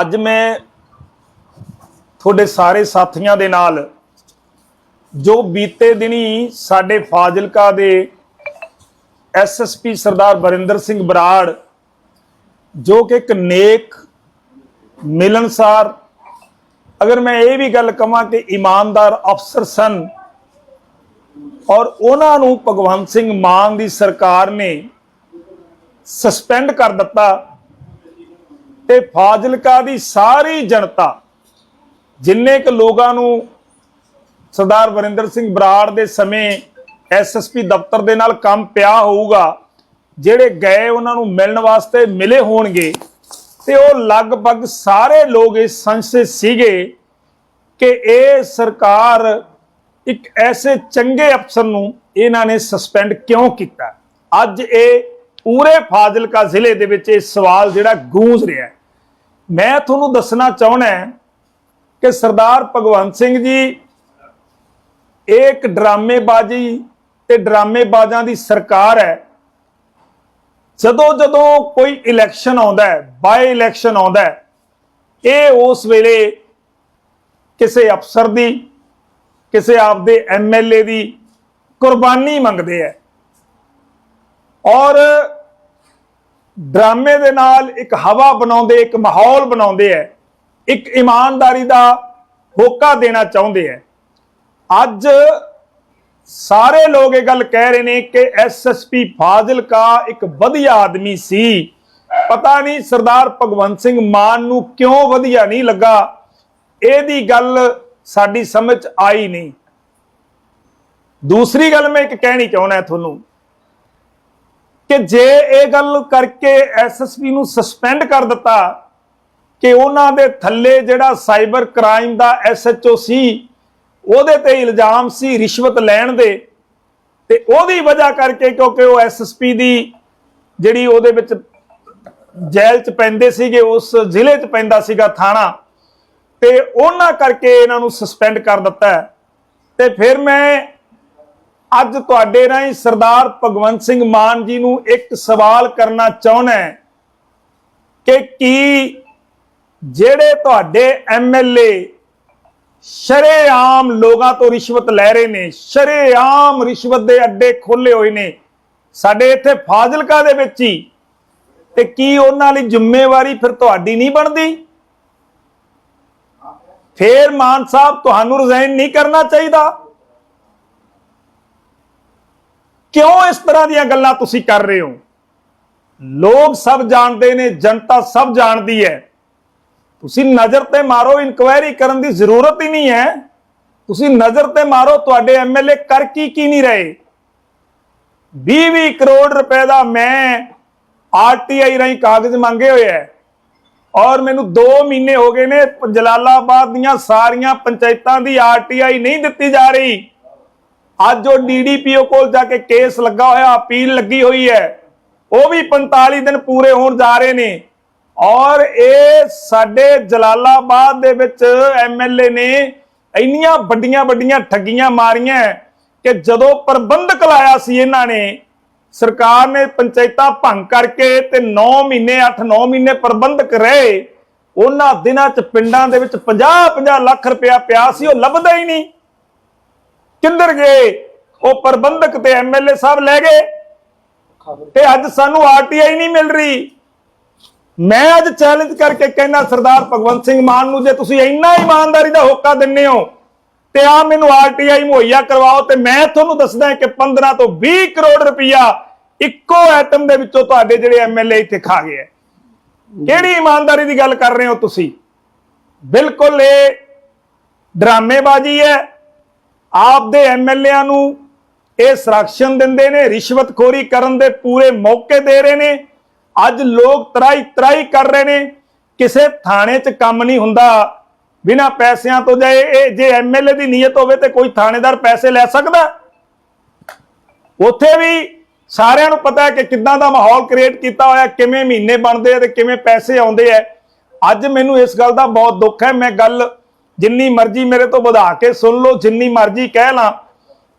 ਅੱਜ ਮੈਂ ਤੁਹਾਡੇ ਸਾਰੇ ਸਾਥੀਆਂ ਦੇ ਨਾਲ ਜੋ ਬੀਤੇ ਦਿਨੀ ਸਾਡੇ ਫਾਜ਼ਿਲਕਾ ਦੇ ਐਸਐਸਪੀ ਸਰਦਾਰ ਬਰਿੰਦਰ ਸਿੰਘ ਬਰਾੜ, ਜੋ ਕਿ ਇੱਕ ਨੇਕ ਮਿਲਨਸਾਰ, ਅਗਰ ਮੈਂ ਇਹ ਵੀ ਗੱਲ ਕਹਾਂ ਕਿ ਇਮਾਨਦਾਰ ਅਫਸਰ ਸਨ ਔਰ ਉਹਨਾਂ ਨੂੰ ਭਗਵੰਤ ਸਿੰਘ ਮਾਨ ਦੀ ਸਰਕਾਰ ਨੇ ਸਸਪੈਂਡ ਕਰ ਦਿੱਤਾ ਤੇ ਫਾਜ਼ਿਲਕਾ ਦੀ ਸਾਰੀ ਜਨਤਾ, ਜਿੰਨੇ ਕੁ ਲੋਕਾਂ ਨੂੰ ਸਰਦਾਰ ਵਰਿੰਦਰ ਸਿੰਘ ਬਰਾੜ ਦੇ ਸਮੇਂ ਐਸਐਸਪੀ ਦਫ਼ਤਰ ਦੇ ਨਾਲ ਕੰਮ ਪਿਆ ਹੋਊਗਾ, ਜਿਹੜੇ ਗਏ ਉਹਨਾਂ ਨੂੰ ਮਿਲਣ ਵਾਸਤੇ ਮਿਲੇ ਹੋਣਗੇ, ਤੇ ਉਹ ਲਗਭਗ ਸਾਰੇ ਲੋਕ ਇਸ ਸੰਸ਼ੇ ਸੀਗੇ ਕਿ ਇਹ ਸਰਕਾਰ ਇੱਕ ਐਸੇ ਚੰਗੇ ਅਫਸਰ ਨੂੰ ਇਹਨਾਂ ਨੇ ਸਸਪੈਂਡ ਕਿਉਂ ਕੀਤਾ। ਅੱਜ ਇਹ ਪੂਰੇ ਫਾਜ਼ਿਲਕਾ ਜ਼ਿਲ੍ਹੇ ਦੇ ਵਿੱਚ ਇਹ ਸਵਾਲ ਜਿਹੜਾ ਗੂੰਜ ਰਿਹਾ ਹੈ। ਮੈਂ ਤੁਹਾਨੂੰ ਦੱਸਣਾ ਚਾਹਣਾ ਕਿ ਸਰਦਾਰ ਭਗਵੰਤ ਸਿੰਘ ਜੀ, ਇਹ ਇੱਕ ਡਰਾਮੇਬਾਜ਼ੀ ਤੇ ਡਰਾਮੇਬਾਜ਼ਾਂ ਦੀ ਸਰਕਾਰ ਹੈ। ਜਦੋਂ ਜਦੋਂ ਕੋਈ ਇਲੈਕਸ਼ਨ ਆਉਂਦਾ ਹੈ ਬਾਈ ਇਲੈਕਸ਼ਨ ਆਉਂਦਾ ਹੈ, ਇਹ ਉਸ ਵੇਲੇ ਕਿਸੇ ਅਫਸਰ ਦੀ, ਕਿਸੇ ਆਪਦੇ ਐਮਐਲਏ ਦੀ ਕੁਰਬਾਨੀ ਮੰਗਦੇ ਹੈ। ਔਰ ਡਰਾਮੇ ਦੇ ਨਾਲ ਇੱਕ ਹਵਾ ਬਣਾਉਂਦੇ, ਇੱਕ ਮਾਹੌਲ ਬਣਾਉਂਦੇ ਹੈ ਇੱਕ ਇਮਾਨਦਾਰੀ ਦਾ ਹੋਕਾ ਦੇਣਾ ਚਾਹੁੰਦੇ ਹੈ ਅੱਜ ਸਾਰੇ ਲੋਕ ਇਹ ਗੱਲ ਕਹਿ ਰਹੇ ਨੇ ਕਿ ਐਸਐਸਪੀ ਫਾਜ਼ਿਲਕਾ ਇੱਕ ਵਧੀਆ ਆਦਮੀ ਸੀ। ਪਤਾ ਨਹੀਂ ਸਰਦਾਰ ਭਗਵੰਤ ਸਿੰਘ ਮਾਨ ਨੂੰ ਕਿਉਂ ਵਧੀਆ ਨਹੀਂ ਲੱਗਾ। ਇਹਦੀ ਗੱਲ ਸਾਡੀ ਸਮਝ 'ਚ ਆਈ ਨਹੀਂ। ਦੂਸਰੀ ਗੱਲ ਮੈਂ ਇੱਕ ਕਹਿਣੀ ਚਾਹੁੰਦਾ ਤੁਹਾਨੂੰ। ਕਿ ਜੇ ਇਹ ਗੱਲ ਕਰਕੇ ਐਸਐਸਪੀ ਨੂੰ ਸਸਪੈਂਡ ਕਰ ਦਿੱਤਾ ਕਿ ਉਹਨਾਂ ਦੇ ਥੱਲੇ ਜਿਹੜਾ ਸਾਈਬਰ ਕ੍ਰਾਈਮ ਦਾ ਐਸਐਚਓ ਸੀ, ਉਹਦੇ ਤੇ ਇਲਜ਼ਾਮ ਸੀ ਰਿਸ਼ਵਤ ਲੈਣ ਦੇ, ਤੇ ਉਹਦੀ ਵਜ੍ਹਾ ਕਰਕੇ ਕਿਉਂਕਿ ਉਹ ਐਸਐਸਪੀ ਦੀ ਜਿਹੜੀ ਉਹਦੇ ਵਿੱਚ ਜੇਲ੍ਹ 'ਚ ਪੈਂਦੇ ਸੀਗੇ, ਉਸ ਜ਼ਿਲ੍ਹੇ 'ਚ ਪੈਂਦਾ ਸੀਗਾ ਥਾਣਾ, ਤੇ ਉਹਨਾਂ ਕਰਕੇ ਇਹਨਾਂ ਨੂੰ ਸਸਪੈਂਡ ਕਰ ਦਿੱਤਾ ਹੈ। ਤੇ ਫਿਰ ਮੈਂ ਅੱਜ ਤੁਹਾਡੇ ਰਾਹੀਂ ਸਰਦਾਰ ਭਗਵੰਤ ਸਿੰਘ ਮਾਨ ਜੀ ਨੂੰ ਇੱਕ ਸਵਾਲ ਕਰਨਾ ਚਾਹੁੰਦਾ ਕਿ ਕੀ ਜਿਹੜੇ ਤੁਹਾਡੇ ਐਮਐਲਏ ਸ਼ਰੇਆਮ ਲੋਕਾਂ ਤੋਂ ਰਿਸ਼ਵਤ ਲੈ ਰਹੇ ਨੇ, ਸ਼ਰੇਆਮ ਰਿਸ਼ਵਤ ਦੇ ਅੱਡੇ ਖੋਲੇ ਹੋਏ ਨੇ, ਸਾਡੇ ਇੱਥੇ ਫਾਜ਼ਿਲਕਾ ਦੇ ਵਿੱਚ ਹੀ, ਤੇ ਕੀ ਉਹਨਾਂ ਲਈ ਜ਼ਿੰਮੇਵਾਰੀ ਫਿਰ ਤੁਹਾਡੀ ਨਹੀਂ ਬਣਦੀ? ਫੇਰ ਮਾਨ ਸਾਹਿਬ, ਤੁਹਾਨੂੰ ਰਿਜ਼ਾਈਨ ਨਹੀਂ ਕਰਨਾ ਚਾਹੀਦਾ। ਕਿਉਂ ਇਸ ਤਰ੍ਹਾਂ ਦੀਆਂ ਗੱਲਾਂ ਤੁਸੀਂ ਕਰ ਰਹੇ ਹੋ? ਲੋਕ ਸਭ ਜਾਣਦੇ ਨੇ, ਜਨਤਾ ਸਭ ਜਾਣਦੀ ਹੈ। ਤੁਸੀਂ ਨਜ਼ਰ ਤੇ ਮਾਰੋ, ਇਨਕੁਆਇਰੀ ਕਰਨ ਦੀ ਜ਼ਰੂਰਤ ਹੀ ਨਹੀਂ ਹੈ। ਤੁਸੀਂ ਨਜ਼ਰ ਤੇ ਮਾਰੋ, ਤੁਹਾਡੇ ਐਮਐਲਏ ਕਰ ਕੀ ਕੀ ਨਹੀਂ ਰਹੇ। 20-20 ਕਰੋੜ ਰੁਪਏ ਦਾ ਮੈਂ ਆਰਟੀਆਈ ਰਾਹੀਂ ਕਾਗਜ਼ ਮੰਗੇ ਹੋਏ ਹੈ। ਔਰ ਮੈਨੂੰ 2 ਮਹੀਨੇ ਹੋ ਗਏ ਨੇ, ਜਲਾਲਾਬਾਦ ਦੀਆਂ ਸਾਰੀਆਂ ਪੰਚਾਇਤਾਂ ਦੀ ਆਰਟੀਆਈ ਨਹੀਂ ਦਿੱਤੀ ਜਾ ਰਹੀ। ਅੱਜ ਉਹ ਡੀਡੀਪੀਓ ਕੋਲ ਜਾ ਕੇ ਕੇਸ ਲੱਗਾ ਹੋਇਆ, ਅਪੀਲ ਲੱਗੀ ਹੋਈ ਹੈ। ਉਹ ਵੀ 45 ਦਿਨ ਪੂਰੇ ਹੋਣ ਜਾ ਰਹੇ ਨੇ। ਔਰ ਇਹ ਸਾਡੇ ਜਲਾਲਾਬਾਦ ਦੇ ਵਿੱਚ ਐਮਐਲਏ ਨੇ ਇੰਨੀਆਂ ਵੱਡੀਆਂ ਵੱਡੀਆਂ ਠੱਗੀਆਂ ਮਾਰੀਆਂ ਕਿ ਜਦੋਂ ਪ੍ਰਬੰਧਕ ਲਾਇਆ ਸੀ ਇਹਨਾਂ ਨੇ, ਸਰਕਾਰ ਨੇ ਪੰਚਾਇਤਾਂ ਭੰਗ ਕਰਕੇ ਤੇ 9 ਮਹੀਨੇ 8-9 ਮਹੀਨੇ ਪ੍ਰਬੰਧਕ ਰਹੇ। ਉਹਨਾਂ ਦਿਨਾਂ 'ਚ ਪਿੰਡਾਂ ਦੇ ਵਿੱਚ 50-50 ਲੱਖ ਰੁਪਇਆ ਪਿਆ ਸੀ, ਉਹ ਲੱਭਦਾ ਹੀ ਨਹੀਂ। ਕਿੰਦਰ ਗਏ? ਉਹ ਪ੍ਰਬੰਧਕ ਤੇ ਐਮਐਲਏ ਸਾਹਿਬ ਲੈ ਗਏ। ਤੇ ਅੱਜ ਸਾਨੂੰ ਆਰਟੀਆਈ ਨਹੀਂ ਮਿਲ ਰਹੀ। ਮੈਂ ਅੱਜ ਚੈਲੰਜ ਕਰਕੇ ਕਹਿੰਦਾ, ਸਰਦਾਰ ਭਗਵੰਤ ਸਿੰਘ ਮਾਨ ਨੂੰ, ਜੇ ਤੁਸੀਂ ਇੰਨਾ ਇਮਾਨਦਾਰੀ ਦਾ ਹੋਕਾ ਦਿੰਨੇ ਹੋ, ਤੇ ਆ ਮੈਨੂੰ ਆਰਟੀਆਈ ਮੁਹੱਈਆ ਕਰਵਾਓ, ਤੇ ਮੈਂ ਤੁਹਾਨੂੰ ਦੱਸਦਾ ਕਿ 15 ਤੋਂ 20 ਕਰੋੜ ਰੁਪਇਆ ਇੱਕੋ ਐਟਮ ਦੇ ਵਿੱਚੋਂ ਤੁਹਾਡੇ ਜਿਹੜੇ ਐਮਐਲਏ ਇੱਥੇ ਖਾ ਗਏ ਹੈ। ਕਿਹੜੀ ਇਮਾਨਦਾਰੀ ਦੀ ਗੱਲ ਕਰ ਰਹੇ ਹੋ ਤੁਸੀਂ? ਬਿਲਕੁਲ ਇਹ ਡਰਾਮੇਬਾਜ਼ੀ ਹੈ। ਆਪ ਆਪਦੇ ਐਮਐਲਏਆਂ ਨੂੰ ਇਹ ਸੰਰਕਸ਼ਣ ਦਿੰਦੇ ਨੇ, ਰਿਸ਼ਵਤਖੋਰੀ ਕਰਨ ਦੇ ਪੂਰੇ ਮੌਕੇ ਦੇ ਰਹੇ ਨੇ। ਅੱਜ ਲੋਕ ਤਰਾਈ ਤਰਾਈ ਕਰ ਰਹੇ ਨੇ। ਕਿਸੇ ਥਾਣੇ 'ਚ ਕੰਮ ਨਹੀਂ ਹੁੰਦਾ। ਬਿਨਾ ਪੈਸਿਆਂ ਤੋਂ ਜੇ ਇਹ ਜੇ ਐਮਐਲਏ ਦੀ ਨੀਅਤ ਹੋਵੇ ਤੇ ਕੋਈ ਥਾਣੇਦਾਰ ਪੈਸੇ ਲੈ ਸਕਦਾ? ਉੱਥੇ ਵੀ ਸਾਰਿਆਂ ਨੂੰ ਪਤਾ ਹੈ ਕਿ ਕਿੱਦਾਂ ਦਾ ਮਾਹੌਲ ਕ੍ਰੀਏਟ ਕੀਤਾ ਹੋਇਆ, ਕਿਵੇਂ ਮਹੀਨੇ ਬਣਦੇ ਆ ਤੇ ਕਿਵੇਂ ਪੈਸੇ ਆਉਂਦੇ ਆ। ਅੱਜ ਮੈਨੂੰ ਇਸ ਗੱਲ ਦਾ ਬਹੁਤ ਦੁੱਖ ਹੈ। ਮੈਂ ਗੱਲ ਜਿੰਨੀ ਮਰਜ਼ੀ ਮੇਰੇ ਤੋਂ ਵਧਾ ਕੇ ਸੁਣ ਲਓ, ਜਿੰਨੀ ਮਰਜ਼ੀ ਕਹਿ ਲਾਂ,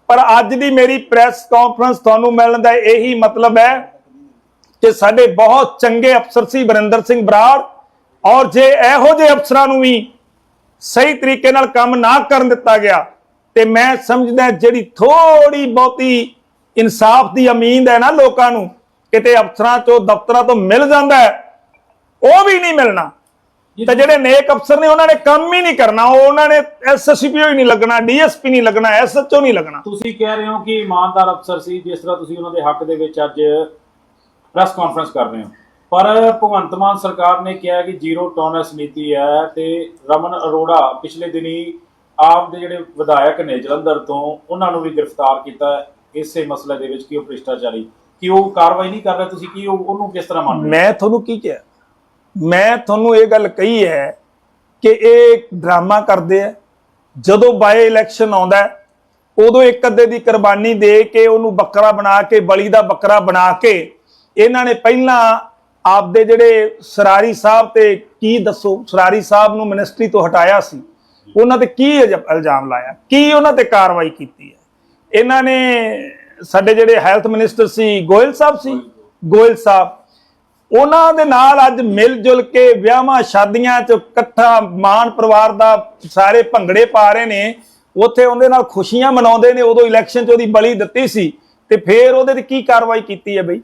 ਪਰ ਅੱਜ ਦੀ ਮੇਰੀ ਪ੍ਰੈਸ ਕਾਨਫਰੰਸ ਤੁਹਾਨੂੰ ਮਿਲਣ ਦਾ ਇਹੀ ਮਤਲਬ ਹੈ ਕਿ ਸਾਡੇ ਬਹੁਤ ਚੰਗੇ ਅਫਸਰ ਸੀ ਬਰਿੰਦਰ ਸਿੰਘ ਬਰਾੜ, ਔਰ ਜੇ ਇਹੋ ਜਿਹੇ ਅਫਸਰਾਂ ਨੂੰ ਵੀ ਸਹੀ ਤਰੀਕੇ ਨਾਲ ਕੰਮ ਨਾ ਕਰਨ ਦਿੱਤਾ ਗਿਆ, ਤੇ ਮੈਂ ਸਮਝਦਾ ਜਿਹੜੀ ਥੋੜੀ ਬਹੁਤੀ ਇਨਸਾਫ ਦੀ ਉਮੀਦ ਹੈ ਨਾ ਲੋਕਾਂ ਨੂੰ, ਕਿਤੇ ਅਫਸਰਾਂ ਚੋਂ ਦਫ਼ਤਰਾਂ ਤੋਂ ਮਿਲ ਜਾਂਦਾ ਉਹ ਵੀ ਨਹੀਂ ਮਿਲਣਾ। ਤੇ ਜਿਹੜੇ ਨੇਕ ਅਫਸਰ ਨੇ ਉਹਨਾਂ ਨੇ ਕੰਮ ਹੀ ਨਹੀਂ ਕਰਨਾ ਉਹ ਉਹਨਾਂ ਨੇ ਐਸਐਸਪੀਓ ਹੀ ਨਹੀਂ ਲੱਗਣਾ ਡੀਐਸਪੀ ਨਹੀਂ ਲੱਗਣਾ ਐਸਐਚਓ ਨਹੀਂ ਲੱਗਣਾ। ਤੁਸੀਂ ਕਹਿ ਰਹੇ ਹੋ ਕਿ ਇਮਾਨਦਾਰ ਅਫਸਰ ਸੀ ਜਿਸ ਤਰ੍ਹਾਂ ਤੁਸੀਂ ਉਹਨਾਂ ਦੇ ਹੱਕ ਦੇ ਵਿੱਚ ਅੱਜ ਪ੍ਰੈਸ ਕਾਨਫਰੰਸ ਕਰ ਰਹੇ ਹੋ। ਪਰ ਭਗਵੰਤ ਮਾਨ ਸਰਕਾਰ ਨੇ ਕਿਹਾ ਕਿ ਜ਼ੀਰੋ ਟੋਲਰੈਂਸ ਨੀਤੀ ਹੈ ਤੇ ਰਮਨ ਅਰੋੜਾ ਪਿਛਲੇ ਦਿਨੀ ਆਪ ਦੇ ਜਿਹੜੇ ਵਿਧਾਇਕ ਨੇ ਜਲੰਧਰ ਤੋਂ ਉਹਨਾਂ ਨੂੰ ਵੀ ਗ੍ਰਿਫਤਾਰ ਕੀਤਾ ਇਸੇ ਮਸਲੇ ਦੇ ਵਿੱਚ ਕਿ ਉਹ ਭ੍ਰਿਸ਼ਟਾਚਾਰੀ ਕਿ ਉਹ ਕਾਰਵਾਈ ਨਹੀਂ ਕਰ ਰਹੇ ਤੁਸੀਂ ਕੀ ਉਹ ਉਹਨੂੰ ਕਿਸ ਤਰ੍ਹਾਂ ਮੰਨਦੇ? ਮੈਂ ਤੁਹਾਨੂੰ ਕੀ ਕਿਹਾ? ਮੈਂ ਤੁਹਾਨੂੰ ਇਹ ਗੱਲ ਕਹੀ ਹੈ ਕਿ ਇਹ ਡਰਾਮਾ ਕਰਦੇ ਆ। ਜਦੋਂ ਬਾਏ ਇਲੈਕਸ਼ਨ ਆਉਂਦਾ ਉਦੋਂ ਇੱਕ ਅੱਧੇ ਦੀ ਕੁਰਬਾਨੀ ਦੇ ਕੇ ਉਹਨੂੰ ਬੱਕਰਾ ਬਣਾ ਕੇ, ਬਲੀ ਦਾ ਬੱਕਰਾ ਬਣਾ ਕੇ ਇਹਨਾਂ ਨੇ ਪਹਿਲਾਂ ਆਪਦੇ ਜਿਹੜੇ ਸਰਾਰੀ ਸਾਹਿਬ ਤੇ ਕੀ ਦੱਸੋ, ਸਰਾਰੀ ਸਾਹਿਬ ਨੂੰ ਮਿਨਿਸਟਰੀ ਤੋਂ ਹਟਾਇਆ ਸੀ। ਉਹਨਾਂ ਤੇ ਕੀ ਇਲਜ਼ਾਮ ਲਾਇਆ? ਕੀ ਉਹਨਾਂ ਤੇ ਕਾਰਵਾਈ ਕੀਤੀ ਹੈ? ਇਹਨਾਂ ਨੇ ਸਾਡੇ ਜਿਹੜੇ ਹੈਲਥ ਮਿਨਿਸਟਰ ਸੀ, ਗੋਇਲ ਸਾਹਿਬ ਸੀ? ਗੋਇਲ ਸਾਹਿਬ। ਉਹਨਾਂ ਦੇ ਨਾਲ ਅੱਜ ਮਿਲ ਜੁਲ ਕੇ ਵਿਆਹਾਂ ਸ਼ਾਦੀਆਂ ਚ ਇਕੱਠਾ ਮਾਨ ਪਰਿਵਾਰ ਦਾ ਸਾਰੇ ਭੰਗੜੇ ਪਾ ਰਹੇ ਨੇ। ਉੱਥੇ ਉਹਦੇ ਨਾਲ ਖੁਸ਼ੀਆਂ ਮਨਾਉਂਦੇ ਨੇ। ਉਦੋਂ ਇਲੈਕਸ਼ਨ ਚ ਉਹਦੀ ਬਲੀ ਦਿੱਤੀ ਸੀ। ਤੇ ਫੇਰ ਉਹਦੇ ਤੇ ਕੀ ਕਾਰਵਾਈ ਕੀਤੀ ਹੈ ਬਈ?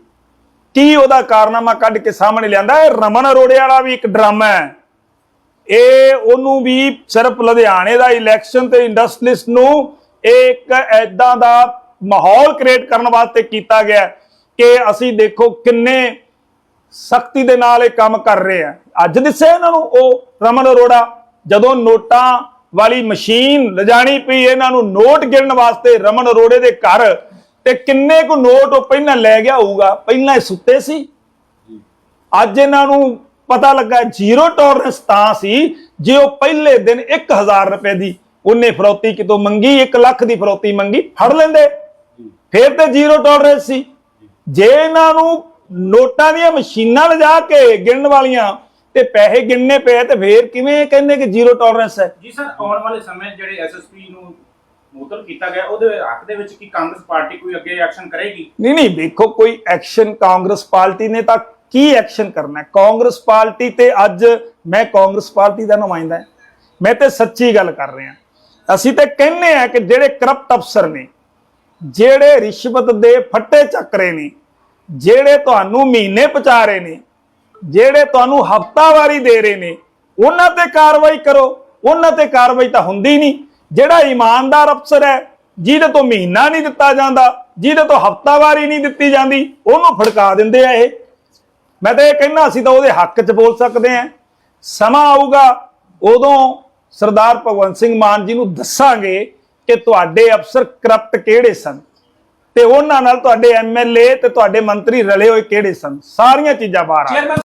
ਕੀ ਉਹਦਾ ਕਾਰਨਾਮਾ ਕੱਢ ਕੇ ਸਾਹਮਣੇ ਲਿਆਂਦਾ? ਇਹ ਰਮਨ ਅਰੋੜੇ ਵਾਲਾ ਵੀ ਇੱਕ ਡਰਾਮਾ ਹੈ। ਇਹ ਉਹਨੂੰ ਵੀ ਸਿਰਫ ਲੁਧਿਆਣੇ ਦਾ ਇਲੈਕਸ਼ਨ ਤੇ ਇੰਡਸਟਰੀਲਿਸਟ ਨੂੰ ਇੱਕ ਐਦਾਂ ਦਾ ਮਾਹੌਲ ਕ੍ਰੀਏਟ ਕਰਨ ਵਾਸਤੇ ਕੀਤਾ ਗਿਆ ਕਿ ਅਸੀਂ ਦੇਖੋ ਕਿੰਨੇ ਸਖਤੀ ਦੇ ਨਾਲ ਇਹ ਕੰਮ ਕਰ ਰਹੇ ਆ। ਅੱਜ ਦਿਸੇ ਇਹਨਾਂ ਨੂੰ ਉਹ ਰਮਨ ਅਰੋੜਾ ਜਦੋਂ ਨੋਟਾਂ ਵਾਲੀ ਮਸ਼ੀਨ ਲਿਜਾਣੀ ਪਈ ਇਹਨਾਂ ਨੂੰ ਨੋਟ ਗਿਣਨ ਵਾਸਤੇ ਰਮਨ ਅਰੋੜੇ ਦੇ ਘਰ ਤੇ ਕਿੰਨੇ ਕੁ ਨੋਟ ਉਹ ਪਹਿਲਾਂ ਲੈ ਗਿਆ ਹੋਊਗਾ? ਪਹਿਲਾਂ ਇਹ ਸੁੱਤੇ ਸੀ। ਅੱਜ ਇਹਨਾਂ ਨੂੰ ਪਤਾ ਲੱਗਾ ਜ਼ੀਰੋ ਟੋਲਰੈਂਸ ਤਾਂ ਸੀ ਜੇ ਉਹ ਪਹਿਲੇ ਦਿਨ 1000 ਰੁਪਏ ਦੀ ਉਹਨੇ ਫਰੌਤੀ ਕਿਤੋਂ ਮੰਗੀ 1 ਲੱਖ ਦੀ ਫਰੌਤੀ ਮੰਗੀ ਫੜ ਲੈਂਦੇ। ਫਿਰ ਤੇ ਜ਼ੀਰੋ ਟੋਲਰੈਂਸ ਸੀ। ਜੇ ਇਹਨਾਂ ਨੂੰ ਨੋਟਾਂ ਦੀਆਂ ਮਸ਼ੀਨਾਂ ਲਿਜਾ ਕੇ ਗਿਣਨ ਵਾਲੀਆਂ ਤੇ ਪੈਸੇ ਗਿਣਨੇ ਪਏ ਤੇ ਫੇਰ ਕਿਵੇਂ ਕਹਿੰਦੇ ਕਿ ਜ਼ੀਰੋ ਟੋਲਰੈਂਸ ਹੈ? ਜੀ ਸਰ ਆਉਣ ਵਾਲੇ ਸਮੇਂ ਜਿਹੜੇ ਐਸਐਸਪੀ ਨੂੰ ਮੁਅਤਲ ਕੀਤਾ ਗਿਆ ਉਹਦੇ ਹੱਕ ਦੇ ਵਿੱਚ ਕੀ ਕਾਂਗਰਸ ਪਾਰਟੀ ਕੋਈ ਅੱਗੇ ਐਕਸ਼ਨ ਕਰੇਗੀ? ਨਹੀਂ ਨਹੀਂ ਵੇਖੋ ਕੋਈ ਐਕਸ਼ਨ ਕਾਂਗਰਸ ਪਾਰਟੀ ਨੇ ਤਾਂ ਕੀ ਐਕਸ਼ਨ ਕਰਨਾ? ਕਾਂਗਰਸ ਪਾਰਟੀ ਤੇ ਅੱਜ ਮੈਂ ਕਾਂਗਰਸ ਪਾਰਟੀ ਦਾ ਨੁਮਾਇੰਦਾ ਹਾਂ। ਮੈਂ ਤੇ ਸੱਚੀ ਗੱਲ ਕਰ ਰਿਹਾ ਅਸੀਂ ਤੇ ਕਹਿੰਨੇ ਆ ਕਿ ਜਿਹੜੇ ਕਰਪਟ ਅਫਸਰ ਨੇ ਜਿਹੜੇ ਰਿਸ਼ਵਤ ਦੇ ਫੱਟੇ ਚੱਕ ਰਹੇ ਨੇ ਜਿਹੜੇ ਤੁਹਾਨੂੰ ਮਹੀਨੇ ਪਚਾ ਰਹੇ ਨੇ, ਜਿਹੜੇ ਤੁਹਾਨੂੰ ਹਫਤਾਵਾਰੀ ਦੇ ਰਹੇ ਨੇ, ਉਹਨਾਂ ਤੇ ਕਾਰਵਾਈ ਕਰੋ। ਉਹਨਾਂ ਤੇ ਕਾਰਵਾਈ ਤਾਂ ਹੁੰਦੀ ਨਹੀਂ। ਜਿਹੜਾ ਇਮਾਨਦਾਰ ਅਫਸਰ ਹੈ, ਜਿਹਦੇ ਤੋਂ ਮਹੀਨਾ ਨਹੀਂ ਦਿੱਤਾ ਜਾਂਦਾ, ਜਿਹਦੇ ਤੋਂ ਹਫਤਾਵਾਰੀ ਨਹੀਂ ਦਿੱਤੀ ਜਾਂਦੀ, ਉਹਨੂੰ ਫੜਕਾ ਦਿੰਦੇ ਆ ਇਹ। ਮੈਂ ਤਾਂ ਇਹ ਕਹਿੰਦਾ, ਅਸੀਂ ਤਾਂ ਉਹਦੇ ਹੱਕ 'ਚ ਬੋਲ ਸਕਦੇ ਆ ਸਮਾਂ ਆਊਗਾ, ਉਦੋਂ ਸਰਦਾਰ ਭਗਵੰਤ ਸਿੰਘ ਮਾਨ ਜੀ ਨੂੰ ਦੱਸਾਂਗੇ ਕਿ ਤੁਹਾਡੇ ਅਫਸਰ ਕਰਪਟ ਕਿਹੜੇ ਸਨ। ਤੇ ਉਹਨਾਂ ਨਾਲ ਤੁਹਾਡੇ ਐਮਐਲਏ ਤੇ ਤੁਹਾਡੇ ਮੰਤਰੀ ਰਲੇ ਹੋਏ ਕਿਹੜੇ ਸਨ? ਸਾਰੀਆਂ ਚੀਜ਼ਾਂ ਬਾਹਰ ਆ